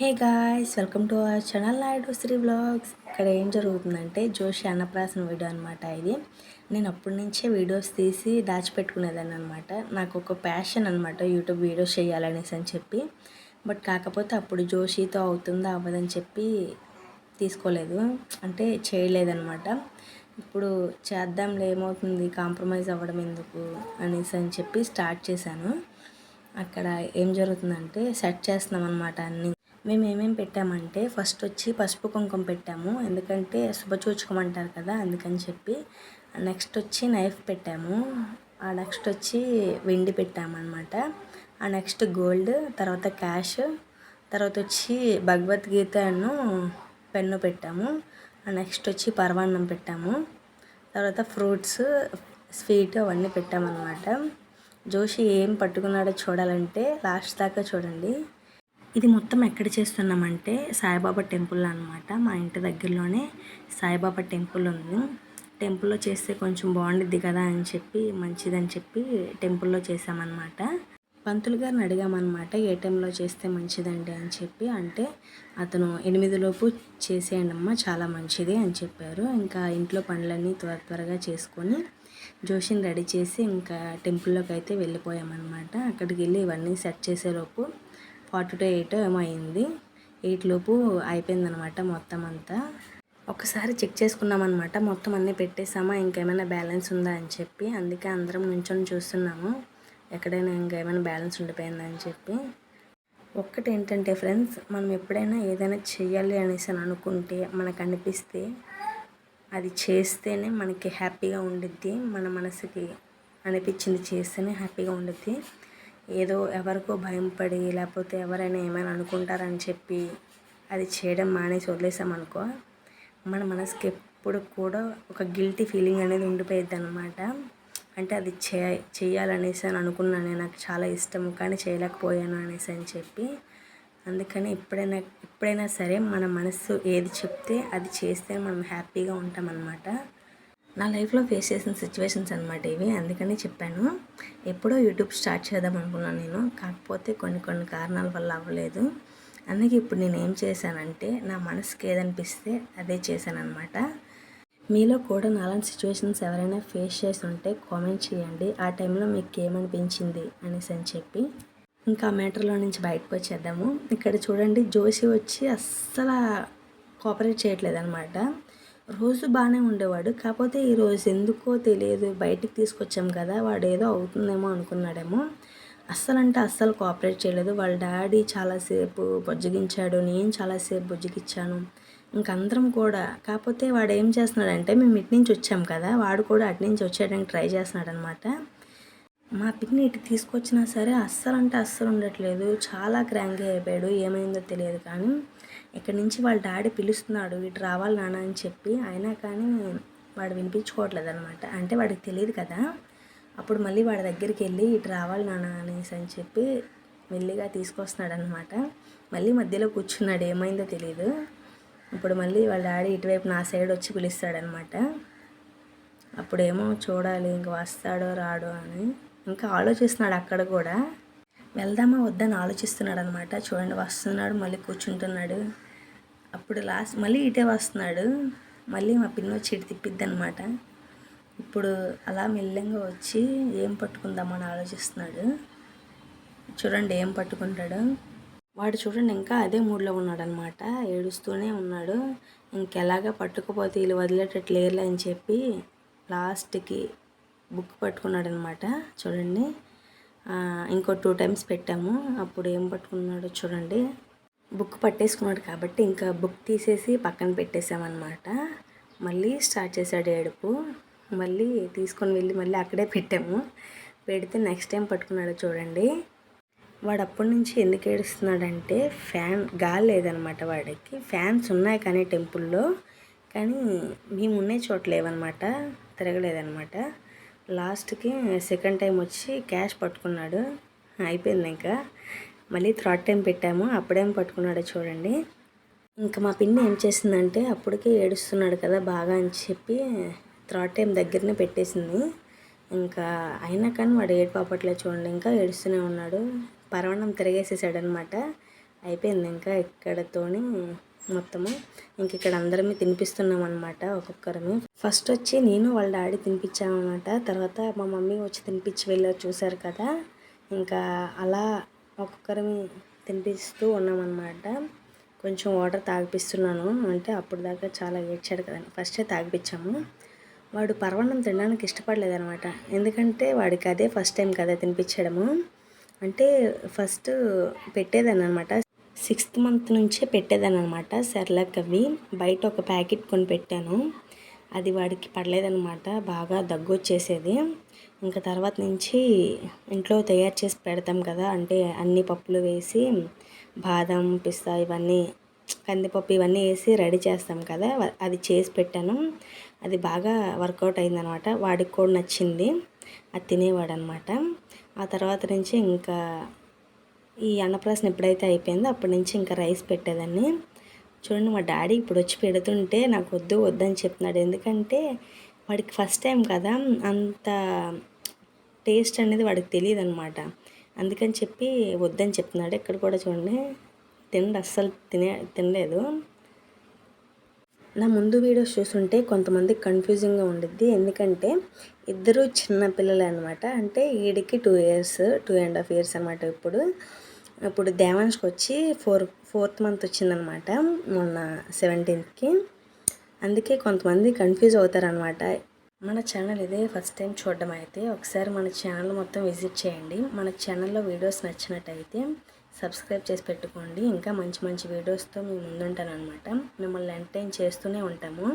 Hey guys welcome to our channel Naidu Sri vlogs. ఇక్కడ ఏం జరుగుతుందంటే జోషి అన్నప్రాసన వీడియో అనమాట ఇది. నేను అప్పటి నుంచే వీడియోస్ తీసి దాచిపెట్టుకునేదాన్ని అనమాట నాకు ఒక ప్యాషన్ అనమాట యూట్యూబ్ వీడియోస్ చేయాలనేసి అని చెప్పి. బట్ కాకపోతే అప్పుడు జోషితో అవుతుందా అవ్వదని చెప్పి తీసుకోలేదు. అంటే చేయలేదన్నమాట. ఇప్పుడు చేద్దాంలే ఏమవుతుంది కాంప్రమైజ్ అవ్వడం ఎందుకు అనేసి అని చెప్పి స్టార్ట్ చేశాను. అక్కడ ఏం జరుగుతుందంటే సెట్ చేస్తున్నాం అనమాట అన్నీ. మేము ఏమేమి పెట్టామంటే ఫస్ట్ వచ్చి పసుపు కుంకుమ పెట్టాము. ఎందుకంటే శుభచూచుకోమంటారు కదా అందుకని చెప్పి. నెక్స్ట్ వచ్చి నైఫ్ పెట్టాము. ఆ నెక్స్ట్ వచ్చి వెండి పెట్టామన్నమాట. ఆ నెక్స్ట్ గోల్డ్ తర్వాత క్యాష్ తర్వాత వచ్చి భగవద్గీతను పెన్ను పెట్టాము. ఆ నెక్స్ట్ వచ్చి పరమాన్నం పెట్టాము. తర్వాత ఫ్రూట్స్ స్వీట్ అవన్నీ పెట్టామన్నమాట. జోషి ఏం పట్టుకున్నాడో చూడాలంటే లాస్ట్ దాకా చూడండి. ఇది మొత్తం ఎక్కడ చేస్తున్నామంటే సాయిబాబా టెంపుల్ అనమాట మా ఇంటి దగ్గరలోనే సాయిబాబా టెంపుల్ ఉంది. టెంపుల్లో చేస్తే కొంచెం బాగుండిద్ది కదా అని చెప్పి మంచిదని చెప్పి టెంపుల్లో చేసామన్నమాట పంతులు గారిని అడిగామన్నమాట ఏ టైంలో చేస్తే మంచిదండి అని చెప్పి. అంటే అతను ఎనిమిదిలోపు చేసేయండమ్మా చాలా మంచిది అని చెప్పారు. ఇంకా ఇంట్లో పనులన్నీ త్వర త్వరగా చేసుకొని జోషిని రెడీ చేసి ఇంకా టెంపుల్లోకి అయితే వెళ్ళిపోయామన్నమాట. అక్కడికి వెళ్ళి ఇవన్నీ సెట్ చేసేలోపు ఫార్టీ టు ఎయిట్ ఏమో అయింది. ఎయిట్ లోపు అయిపోయిందనమాట మొత్తం అంతా. ఒకసారి చెక్ చేసుకున్నామన్నమాట మొత్తం అన్నీ పెట్టేసామా ఇంకేమైనా బ్యాలెన్స్ ఉందా అని చెప్పి. అందుకే అందరం నుంచొని చూస్తున్నాము. ఎక్కడైనా ఇంకేమైనా బ్యాలెన్స్ ఉండిపోయిందా అని చెప్పి. ఒక్కటి ఏంటంటే ఫ్రెండ్స్ మనం ఎప్పుడైనా ఏదైనా చేయాలి అనేసి అని అనుకుంటే మనకు అనిపిస్తే అది చేస్తేనే మనకి హ్యాపీగా ఉండిద్ది. మన మనసుకి అనిపించింది చేస్తేనే హ్యాపీగా ఉండిద్ది. ఏదో ఎవరికో భయంపడి లేకపోతే ఎవరైనా ఏమైనా అనుకుంటారని చెప్పి అది చేయడం మానేసి వదిలేసామనుకో మన మనసుకి ఎప్పుడు కూడా ఒక గిల్టీ ఫీలింగ్ అనేది ఉండిపోయిద్ది అనమాట అంటే అది చే చేయాలనేసి అని అనుకున్నాను నాకు చాలా ఇష్టం కానీ చేయలేకపోయాను అనేసి అని చెప్పి. అందుకని ఎప్పుడైనా ఎప్పుడైనా సరే మన మనసు ఏది చెప్తే అది చేస్తే మనం హ్యాపీగా ఉంటామన్నమాట. నా లైఫ్లో ఫేస్ చేసిన సిచ్యువేషన్స్ అనమాట ఇవి. అందుకని చెప్పాను. ఎప్పుడో యూట్యూబ్ స్టార్ట్ చేద్దాం అనుకున్నాను నేను. కాకపోతే కొన్ని కొన్ని కారణాల వల్ల అవ్వలేదు. అందుకే ఇప్పుడు నేను ఏం చేశానంటే నా మనసుకి ఏదనిపిస్తే అదే చేశాను అనమాట మీలో కూడా నాలాంటి సిచ్యువేషన్స్ ఎవరైనా ఫేస్ చేసి ఉంటే కామెంట్ చేయండి. ఆ టైంలో మీకు ఏమనిపించింది అనేసి అని చెప్పి ఇంకా మ్యాటర్లో నుంచి బయటకు వచ్చేద్దాము. ఇక్కడ చూడండి జోషి వచ్చి అస్సలు కోఆపరేట్ చేయట్లేదు అనమాట రోజు బాగానే ఉండేవాడు. కాకపోతే ఈరోజు ఎందుకో తెలియదు. బయటికి తీసుకొచ్చాం కదా వాడు ఏదో అవుతుందేమో అనుకున్నాడేమో. అస్సలు అంటే అస్సలు కోఆపరేట్ చేయలేదు. వాళ్ళ డాడీ చాలాసేపు బుజ్జగించాడు. నేను చాలాసేపు బుజ్జగిచ్చాను ఇంకందరం కూడా. కాకపోతే వాడు ఏం చేస్తున్నాడంటే మేము ఇటు నుంచి వచ్చాం కదా వాడు కూడా అటు నుంచి వచ్చేయడానికి ట్రై చేస్తున్నాడు అనమాట మా పిన్ని ఇటు తీసుకొచ్చినా సరే అస్సలు అంటే అస్సలు ఉండట్లేదు. చాలా క్రాంక్ అయిపోయాడు. ఏమైందో తెలియదు కానీ. ఇక్కడి నుంచి వాళ్ళ డాడీ పిలుస్తున్నాడు ఇటు రావాలి నాన్న అని చెప్పి. అయినా కానీ వాడు వినిపించుకోవట్లేదు అనమాట అంటే వాడికి తెలియదు కదా. అప్పుడు మళ్ళీ వాడి దగ్గరికి వెళ్ళి ఇటు రావాలి నాన్న అనేసి అని చెప్పి మెల్లిగా తీసుకొస్తున్నాడు అనమాట మళ్ళీ మధ్యలో కూర్చున్నాడు. ఏమైందో తెలియదు ఇప్పుడు మళ్ళీ వాళ్ళ డాడీ ఇటువైపు నా సైడ్ వచ్చి పిలుస్తాడనమాట అప్పుడేమో చూడాలి ఇంక వస్తాడో రాడో అని. ఇంకా ఆలోచిస్తున్నాడు అక్కడ కూడా. వెళ్దామా వద్దని ఆలోచిస్తున్నాడు అనమాట చూడండి వస్తున్నాడు మళ్ళీ కూర్చుంటున్నాడు. అప్పుడు లాస్ట్ మళ్ళీ ఇటే వస్తున్నాడు. మళ్ళీ మా పిన్ని వచ్చి ఇటు తిప్పిద్ది అనమాట ఇప్పుడు అలా మెల్లంగా వచ్చి ఏం పట్టుకుందామని ఆలోచిస్తున్నాడు. చూడండి ఏం పట్టుకుంటాడు. వాడు చూడండి ఇంకా అదే మూడ్లో ఉన్నాడనమాట. ఏడుస్తూనే ఉన్నాడు. ఇంకెలాగా పట్టుకుపోతే వీళ్ళు వదిలేటట్లేరులే అని చెప్పి లాస్ట్కి బుక్ పట్టుకున్నాడు అనమాట చూడండి. ఇంకో టూ టైమ్స్ పెట్టాము. అప్పుడు ఏం పట్టుకున్నాడో చూడండి. బుక్ పట్టేసుకున్నాడు కాబట్టి ఇంకా బుక్ తీసేసి పక్కన పెట్టేసామన్నమాట మళ్ళీ స్టార్ట్ చేశాడు ఏడుపు. మళ్ళీ తీసుకొని వెళ్ళి మళ్ళీ అక్కడే పెట్టాము. పెడితే నెక్స్ట్ టైం పట్టుకున్నాడు చూడండి. వాడు అప్పటి నుంచి ఎందుకు ఏడుస్తున్నాడంటే ఫ్యాన్ గాలి లేదనమాట వాడికి. ఫ్యాన్స్ ఉన్నాయి కానీ టెంపుల్లో. కానీ మేము చోట చోట్ల లేవన్నమాట. తిరగలేదనమాట లాస్ట్కి సెకండ్ టైం వచ్చి క్యాష్ పట్టుకున్నాడు. అయిపోయింది ఇంకా. మళ్ళీ థర్డ్ టైం పెట్టాము. అప్పుడేం పట్టుకున్నాడో చూడండి. ఇంకా మా పిన్ని ఏం చేసిందంటే అప్పటికే ఏడుస్తున్నాడు కదా బాగా అని చెప్పి థర్డ్ టైం దగ్గరనే పెట్టేసింది. ఇంకా అయినా కానీ వాడు ఏడు పాపట్లే చూడండి ఇంకా ఏడుస్తూనే ఉన్నాడు. పరవణం తిరగేసేసాడనమాట అయిపోయింది ఇంకా ఇక్కడతోని మొత్తము. ఇంక ఇక్కడ అందరమే తినిపిస్తున్నాం అనమాట ఒక్కొక్కరమి. ఫస్ట్ వచ్చి నేను వాళ్ళ డాడీ తినిపించామన్నమాట. తర్వాత మా మమ్మీ వచ్చి తినిపించి వెళ్ళారు చూశారు కదా. ఇంకా అలా ఒక్కొక్కరమి తినిపిస్తూ ఉన్నామన్నమాట. కొంచెం వాటర్ తాగిపిస్తున్నాను. అంటే అప్పుడు దాకా చాలా ఏడ్చాడు కదండి ఫస్టే తాగిపించాము వాడు పర్వణం తినడానికి ఇష్టపడలేదనమాట ఎందుకంటే వాడికి అదే ఫస్ట్ టైం కదా తినిపించడము. అంటే ఫస్ట్ పెట్టేదాన్ని అనమాట సిక్స్త్ మంత్ నుంచే పెట్టేదాన్ని అనమాట సెర్లాక్ అవి బయట ఒక ప్యాకెట్ కొని పెట్టాను. అది వాడికి పడలేదనమాట బాగా దగ్గు వచ్చేసేది. ఇంకా తర్వాత నుంచి ఇంట్లో తయారు చేసి పెడతాం కదా అంటే అన్ని పప్పులు వేసి బాదం పిస్తా ఇవన్నీ కందిపప్పు ఇవన్నీ వేసి రెడీ చేస్తాం కదా అది చేసి పెట్టాను. అది బాగా వర్కౌట్ అయిందనమాట వాడికి కూడా నచ్చింది. అది తినేవాడు అనమాట ఆ తర్వాత నుంచి ఇంకా ఈ అన్నప్రాసన ఎప్పుడైతే అయిపోయిందో అప్పటి నుంచి ఇంకా రైస్ పెట్టేదాన్ని. చూడండి మా డాడీ ఇప్పుడు వచ్చి పెడుతుంటే నాకు వద్దు వద్దని చెప్తున్నాడు. ఎందుకంటే వాడికి ఫస్ట్ టైం కదా అంత టేస్ట్ అనేది వాడికి తెలియదు అనమాట అందుకని చెప్పి వద్దని చెప్తున్నాడు. ఇక్కడ కూడా చూడండి తిండి అస్సలు తినే తినలేదు. నా ముందు వీడియోస్ చూస్తుంటే కొంతమంది కన్ఫ్యూజింగ్గా ఉండిద్ది. ఎందుకంటే ఇద్దరు చిన్న పిల్లలు అనమాట అంటే ఈడికి two years two and half years అనమాట ఇప్పుడు. ఇప్పుడు దేవాన్స్కి వచ్చి ఫోర్ ఫోర్త్ మంత్ వచ్చిందనమాట మొన్న సెవెంటీన్త్కి అందుకే కొంతమంది కన్ఫ్యూజ్ అవుతారనమాట మన ఛానల్ ఇదే ఫస్ట్ టైం చూడడం అయితే ఒకసారి మన ఛానల్ మొత్తం విజిట్ చేయండి. మన ఛానల్లో వీడియోస్ నచ్చినట్టయితే సబ్స్క్రైబ్ చేసి పెట్టుకోండి. ఇంకా మంచి మంచి వీడియోస్తో మేము ముందుంటాను అనమాట మిమ్మల్ని ఎంటర్టైన్ చేస్తూనే ఉంటాము.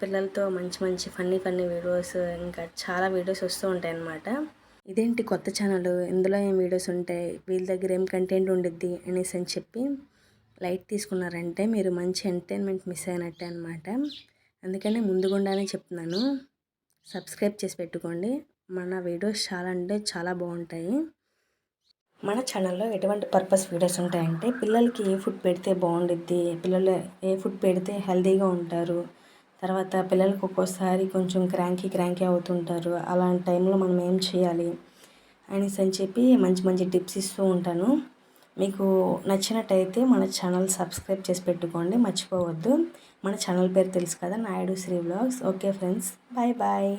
పిల్లలతో మంచి మంచి ఫన్నీ ఫన్నీ వీడియోస్ ఇంకా చాలా వీడియోస్ వస్తూ ఉంటాయి అన్నమాట ఇదేంటి కొత్త ఛానల్ ఇందులో ఏం వీడియోస్ ఉంటాయి? వీళ్ళ దగ్గర ఏం కంటెంట్ ఉండిద్ది? అనేసి అని చెప్పి లైట్ తీసుకున్నారంటే మీరు మంచి ఎంటర్టైన్మెంట్ మిస్ అయినట్టే అనమాట అందుకనే ముందుగుండానే చెప్తున్నాను. సబ్స్క్రైబ్ చేసి పెట్టుకోండి. మన వీడియోస్ చాలా అంటే చాలా బాగుంటాయి. మన ఛానల్లో ఎటువంటి పర్పస్ వీడియోస్ ఉంటాయంటే పిల్లలకి ఏ ఫుడ్ పెడితే బాగుండిద్ది? పిల్లలు ఏ ఫుడ్ పెడితే హెల్తీగా ఉంటారు? తర్వాత పిల్లలకు ఒక్కోసారి కొంచెం క్రాంకీ క్రాంకీ అవుతుంటారు. అలాంటి టైంలో మనం ఏం చేయాలి అనేసి అని చెప్పి మంచి మంచి టిప్స్ ఇస్తూ ఉంటాను. మీకు నచ్చినట్టయితే మన ఛానల్ సబ్స్క్రైబ్ చేసి పెట్టుకోండి. మర్చిపోవద్దు. మన ఛానల్ పేరు తెలుసు కదా Naidu Sri vlogs okay friends. Bye bye.